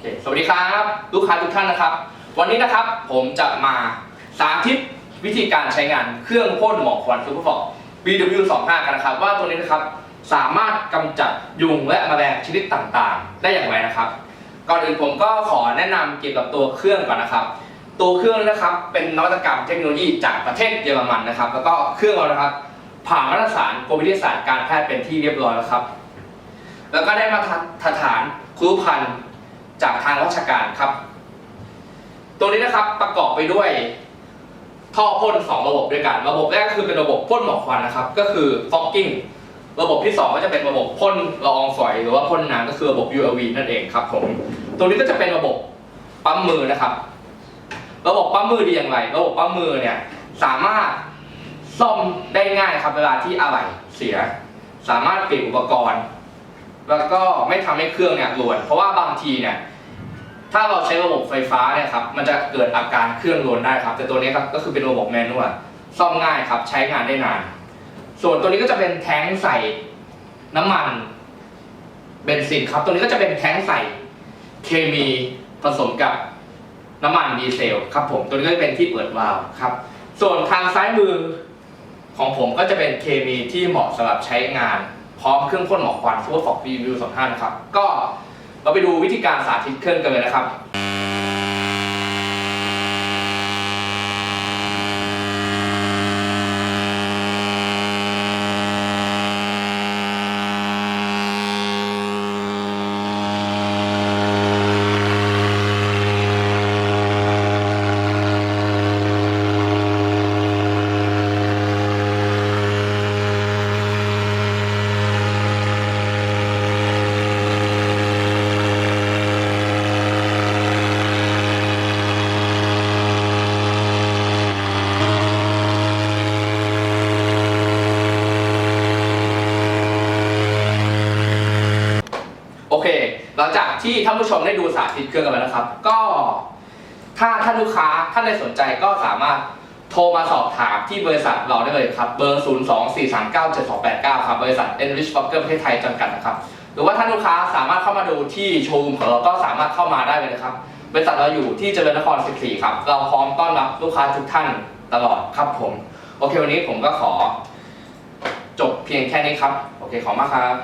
เคสวัสดีครับ ลูกค้าทุกท่านนะครับ วันนี้นะครับผมจะมาสาธิตวิธีการใช้งานเครื่องพ่นหมอกควันซูเปอร์ฟอก BW25 กันนะครับ ว่าตัวนี้นะครับสามารถกำจัดยุงและแมลงชนิดต่างๆ ได้อย่างไรนะครับ ก่อนอื่นผมก็ขอแนะนำเกี่ยวกับตัวเครื่องก่อนนะครับ ตัวเครื่องนะครับเป็นนวัตกรรมเทคโนโลยีจากประเทศเยอรมันนะครับ แล้วก็เครื่องเรานะครับ ผ่านมาตรฐานกรมวิทยาศาสตร์การแพทย์เป็นที่เรียบร้อยแล้วครับ แล้วก็ได้มาตรฐานครูพันธ์ จากทางราชการครับ ตัวนี้นะครับประกอบไปด้วยท่อพ่น2ระบบด้วยกัน ระบบแรกคือเป็นระบบพ่นหมอกควันนะครับ ก็คือ fogging ระบบที่ 2 ก็จะเป็นระบบพ่นละอองฝอยหรือว่าพ่นน้ำก็คือระบบ U & V นั่นเองครับผม ตัวนี้ก็จะเป็นระบบปั๊มมือนะครับ ระบบปั๊มมือดีอย่างไร ระบบปั๊มมือเนี่ยสามารถซ่อมได้ง่ายครับเวลาที่อะไหล่เสีย สามารถเปลี่ยนอุปกรณ์ แล้วก็ไม่ทำให้เครื่องเนี่ยรวน เพราะว่าบางทีเนี่ย ถ้าเราใช้ระบบไฟฟ้าเนี่ยครับมันจะเกิดอาการเครื่องรวนได้ครับ แต่ตัวนี้ครับก็คือเป็นระบบแมนนวลซ่อมง่ายครับใช้งานได้นาน ส่วนตัวนี้ก็จะเป็นแท้งใส่น้ำมันเบนซินครับ ตัวนี้ก็จะเป็นแท้งใส่เคมีผสมกับน้ำมันดีเซลครับผมตัวนี้ก็จะเป็นที่เปิดวาล์วครับ ส่วนทางซ้ายมือของผมก็จะเป็นเคมีที่เหมาะสำหรับใช้งาน พร้อมเครื่องพ่นหมอกควันซูเปอร์ฟอกบีวิวสองห้านะครับก็ เราไปดูวิธีการสาธิตเครื่องกันเลยนะครับ หลังจากที่ท่านผู้ชมได้ดูสาธิตเครื่องกันไปแล้วครับ ก็ ถ้าท่านลูกค้าท่านใดสนใจก็สามารถโทรมาสอบถามที่บริษัทเราได้เลยครับ เบอร์ 0 2 4 3 9 7 2 8 9 ครับ บริษัท Enrich Fokker ประเทศไทยจำกัดนะครับ หรือว่าท่านลูกค้าสามารถเข้ามาดูที่โชว์รูมของเราก็สามารถเข้ามาได้เลยนะครับ บริษัทเราอยู่ที่เจริญนคร 14 ครับ เราพร้อมต้อนรับลูกค้าทุกท่านตลอดครับผม โอเควันนี้ผมก็ขอ จบเพียงแค่นี้ครับ โอเคขอบมากครับ